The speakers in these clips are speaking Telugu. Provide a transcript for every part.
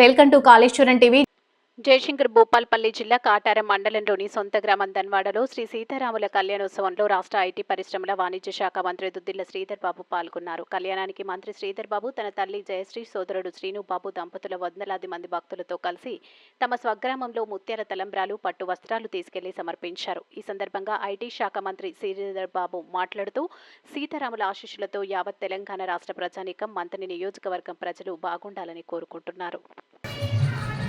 Welcome to Kaleshwaram TV. Jayashankar Bhupalpally జిల్లా కాటారం మండలంలోని సొంత గ్రామం ధన్వాడలో శ్రీ సీతారాముల కళ్యాణోత్సవంలో రాష్ట్ర ఐటీ పరిశ్రమల వాణిజ్య శాఖ మంత్రి దుద్దిల్ల శ్రీధర్ బాబు పాల్గొన్నారు. కళ్యాణానికి మంత్రి శ్రీధర్ బాబు తన తల్లి జయశ్రీ సోదరుడు శ్రీనుబాబు దంపతుల వందలాది మంది భక్తులతో కలిసి తమ స్వగ్రామంలో ముత్యాల తలంబ్రాలు పట్టు వస్త్రాలు తీసుకెళ్ళి సమర్పించారు. ఈ సందర్భంగా ఐటీ శాఖ మంత్రి శ్రీధర్ బాబు మాట్లాడుతూ సీతారాముల ఆశీస్సులతో యావత్ తెలంగాణ రాష్ట్ర ప్రజానీకం మంత్రి నియోజకవర్గం ప్రజలు బాగుండాలని కోరుకుంటున్నారు.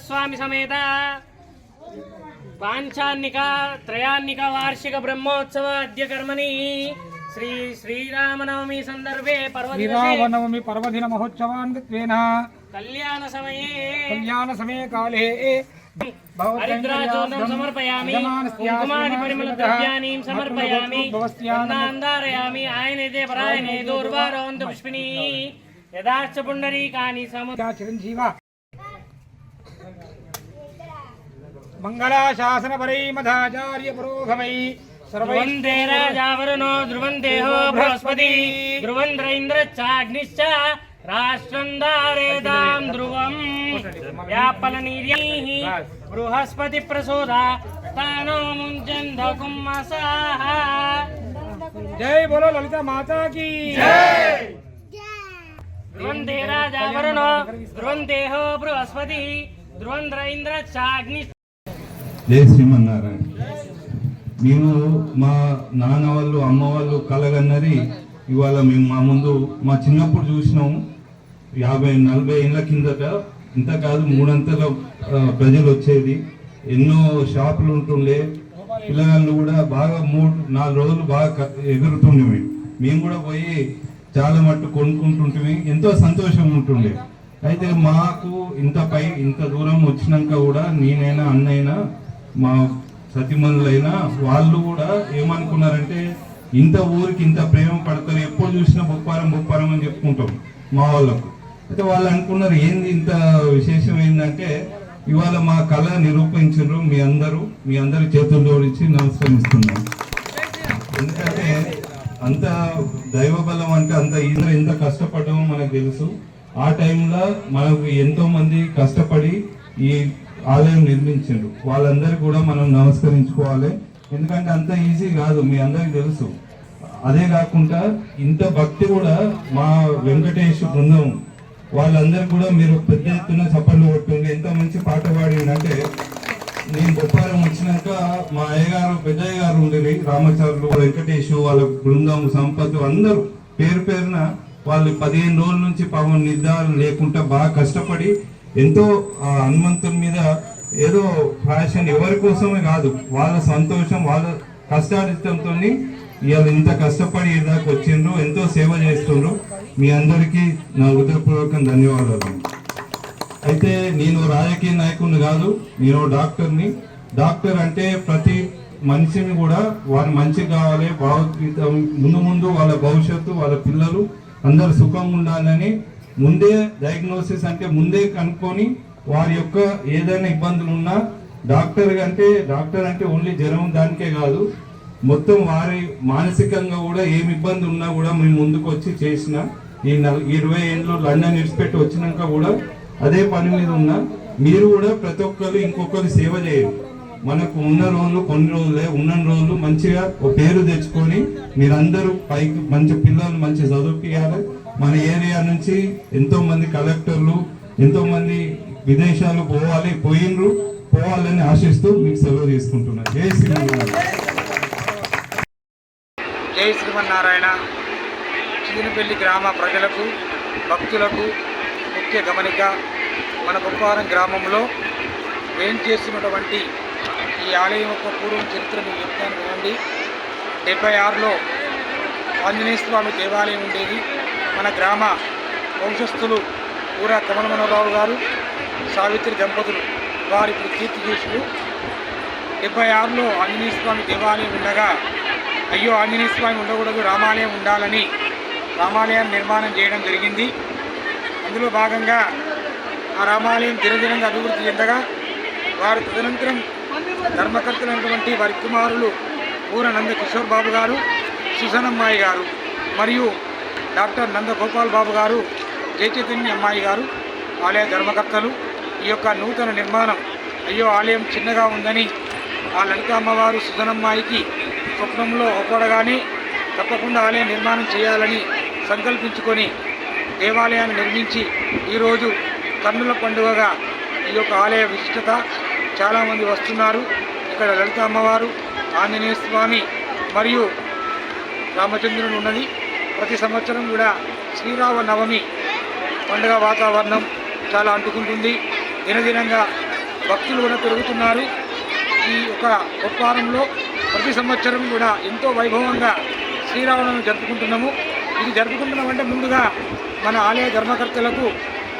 రామచంద్ర స్వామి సమేత. పాంచాన్నిక త్రయాన్నిక వార్షిక బ్రహ్మోత్సవ అద్య కర్మణి శ్రీ శ్రీరామనవమి సందర్భే శ్రీరామనవమి పర్వదిన మహోత్సవాన్విత్వేన కళ్యాణ సమయే. కళ్యాణ సమయ కాలే. హరిద్రాచూర్ణం సమర్పయామి. కుంకుమాది పరిమళ సమర్పయామి. పరాయణే. దూర్వారవంత పుష్పిణీ. యథాశ్చ పుండరీకాని సము చిరంజీవ మంగళాశాసన పరై మధాచార్య పురోగమై సర్వై ధ్రువంతే రాజావరుణో ధ్రువందేహో బృహస్పతి. ధ్రువంద్రైంద్రశ్చాగ్నిశ్చ రాష్ట్రం దారేదాం ధ్రువం. వ్యాపలనీర్యైః బృహస్పతి ప్రసోదా తానో ముంచంద కుమ్మసాః జై బోలో లలిత మాతాకి ధ్రువంతే రాజావరుణో ధ్రువందేహో బృహస్పతి ధ్రువంద్రైంద్రశ్చాగ్ని జై శ్రీమన్నారాయణ. మేము మా నాన్న వాళ్ళు అమ్మ వాళ్ళు కలగన్నది ఇవాళ మేము మా ముందు మా చిన్నప్పుడు చూసినాము. యాభై నలభై ఏళ్ళ కిందట ఇంత కాదు మూడంతల ప్రజలు వచ్చేది ఎన్నో షాపులు ఉంటుండే. పిల్లగాళ్ళు కూడా బాగా మూడు నాలుగు రోజులు బాగా ఎగురుతుండేవి. మేము కూడా పోయి చాలా మట్టు కొనుక్కుంటుంటే ఎంతో సంతోషం ఉంటుండే. అయితే మాకు ఇంత పై ఇంత దూరం వచ్చినాక కూడా నేనైనా అన్నైనా మా సతిమణులైనా వాళ్ళు కూడా ఏమనుకున్నారంటే ఇంత ఊరికి ఇంత ప్రేమ పడతారు ఎప్పుడు చూసినా బొప్పారం బొప్పారం అని చెప్పుకుంటాం మా వాళ్ళకు. అయితే వాళ్ళు అనుకున్నారు ఏంది ఇంత విశేషం ఏంటంటే ఇవాళ మా కళ నిరూపించారు మీ అందరూ మీ అందరి చేతులు జోడించి నమస్కరిస్తున్నాం. ఎందుకంటే అంత దైవ బలం అంటే అంత ఈయన ఎంత కష్టపడ్డామో మనకు తెలుసు. ఆ టైంలో మనకు ఎంతో మంది కష్టపడి ఈ ఆలయం నిర్మించారు వాళ్ళందరూ కూడా మనం నమస్కరించుకోవాలి. ఎందుకంటే అంత ఈజీ కాదు మీ అందరికి తెలుసు. అదే కాకుండా ఇంత భక్తి కూడా మా వెంకటేష్ బృందం వాళ్ళందరూ కూడా మీరు పెద్ద ఎత్తున చప్పట్లు కొట్టుండి ఎంత మంచి పాట పాడిందంటే నేను బొప్పారం వచ్చినాక మా అయ్యగారు పెద్దయ్య గారు ఉండేవి రామాచార్యులు వెంకటేష్ వాళ్ళ బృందం సంపత్ అందరూ. పేరు పేరున వాళ్ళు పదిహేను రోజుల నుంచి పాపం నిర్ధారణ లేకుండా బాగా కష్టపడి ఎంతో హనుమంతుని మీద ఏదో ఫ్యాషన్ ఎవరి కోసమే కాదు వాళ్ళ సంతోషం వాళ్ళ కష్టాడితంతో ఇవాళ ఇంత కష్టపడి దాకా వచ్చిండ్రు ఎంతో సేవ చేస్తుండ్రు. మీ అందరికీ నా హృదయపూర్వకం ధన్యవాదాలు. అయితే నేను రాజకీయ నాయకుడిని కాదు నేను డాక్టర్ని. డాక్టర్ అంటే ప్రతి మనిషిని కూడా వారి మంచి కావాలి భావోద్గీతం ముందు ముందు వాళ్ళ భవిష్యత్తు వాళ్ళ పిల్లలు అందరు సుఖంగా ఉండాలని ముందే డయాగ్నోసిస్ అంటే ముందే కనుక్కొని వారి యొక్క ఏదైనా ఇబ్బందులు ఉన్నా డాక్టర్ అంటే డాక్టర్ అంటే ఓన్లీ జ్వరం దానికే కాదు. మొత్తం వారి మానసికంగా కూడా ఏమి ఇబ్బంది ఉన్నా కూడా మేము ముందుకు వచ్చి చేసిన ఈ నల- ఇరవై ఏళ్ళు లండన్ విడిచిపెట్టి వచ్చినాక కూడా అదే పని మీద ఉన్నా. మీరు కూడా ప్రతి ఒక్కరు ఇంకొకరు సేవ చేయరు మనకు ఉన్న రోజులు కొన్ని రోజులే ఉన్న రోజులు మంచిగా ఒక పేరు తెచ్చుకొని మీరందరూ పైకి మంచి పిల్లలు మంచి చదువుపియాలి మన ఏరియా నుంచి ఎంతో మంది కలెక్టర్లు ఎంతో మంది విదేశాలు పోవాలి పోయినరు పోవాలని ఆశిస్తూ మీకు సెలవు తీసుకుంటున్నాను. జై శ్రీమన్నారాయణ. జై శ్రీమన్నారాయణ. చిదినపల్లి గ్రామ ప్రజలకు భక్తులకు ముఖ్య గమనిక మన బొప్పారం గ్రామంలో ఏం చేస్తున్నటువంటి ఈ ఆలయం యొక్క పూర్వం చరిత్ర మీకు చెప్తాను చూడండి డెబ్బై ఆరులో ఆంజనేయ స్వామి దేవాలయం ఉండేది. మన గ్రామ వంశస్థులు ఊరా కమలమనరావు గారు సావిత్రి దంపతులు వారి ఇప్పుడు కీర్తి చేసులు డెబ్బై ఆరులో ఆంజనేయ స్వామి దేవాలయం ఉండగా అయ్యో ఆంజనేయ స్వామి ఉండకూడదు రామాలయం ఉండాలని రామాలయాన్ని నిర్మాణం చేయడం జరిగింది. అందులో భాగంగా ఆ రామాలయం దినదినంగా అభివృద్ధి చెందగా వారి తదనంతరం ధర్మకర్తలైనటువంటి వారి కుమారులు పూర నంద కిషోర్ బాబు గారు సుజనమ్మాయి గారు మరియు డాక్టర్ నందగోపాల్ బాబు గారు జయచైతన్య అమ్మాయి గారు ఆలయ ధర్మకర్తలు ఈ యొక్క నూతన నిర్మాణం అయ్యో ఆలయం చిన్నగా ఉందని ఆ లలిత అమ్మవారు సుధనమ్మాయికి స్వప్నంలో ఒప్పడగానే తప్పకుండా ఆలయ నిర్మాణం చేయాలని సంకల్పించుకొని దేవాలయాన్ని నిర్మించి ఈరోజు కన్నుల పండుగగా ఈ యొక్క ఆలయ విశిష్టత చాలామంది వస్తున్నారు. ఇక్కడ లలిత అమ్మవారు ఆంజనేయ స్వామి మరియు రామచంద్రుని ఉన్నది. ప్రతి సంవత్సరం కూడా శ్రీరామ నవమి పండుగ వాతావరణం చాలా అంటుకుంటుంది. దినదినంగా భక్తులు కూడా పెరుగుతున్నారు. ఈ యొక్క ఉత్పారంలో ప్రతి సంవత్సరం కూడా ఎంతో వైభవంగా శ్రీరామనవమి జరుపుకుంటున్నాము. ఇది జరుపుకుంటున్నామంటే ముందుగా మన ఆలయ ధర్మకర్తలకు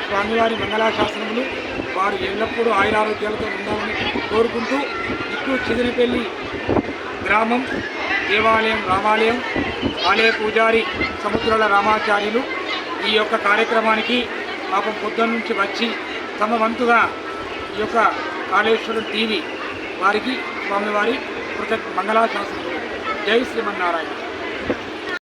స్వామివారి మంగళాశాసనములు వారు ఎల్లప్పుడూ ఆయురారోగ్యాలతో ఉండాలని కోరుకుంటూ ఇట్లు చిదినపల్లి గ్రామం దేవాలయం రామాలయం ఆలయ పూజారి సముద్రాల రామాచార్యులు ఈ యొక్క కార్యక్రమానికి పాపం పొద్దున్న నుంచి వచ్చి తమ వంతుగా ఈ యొక్క కాళేశ్వరం టీవీ వారికి స్వామివారి కృతజ్ఞ మంగళాశాసనం. జై శ్రీమన్నారాయణ.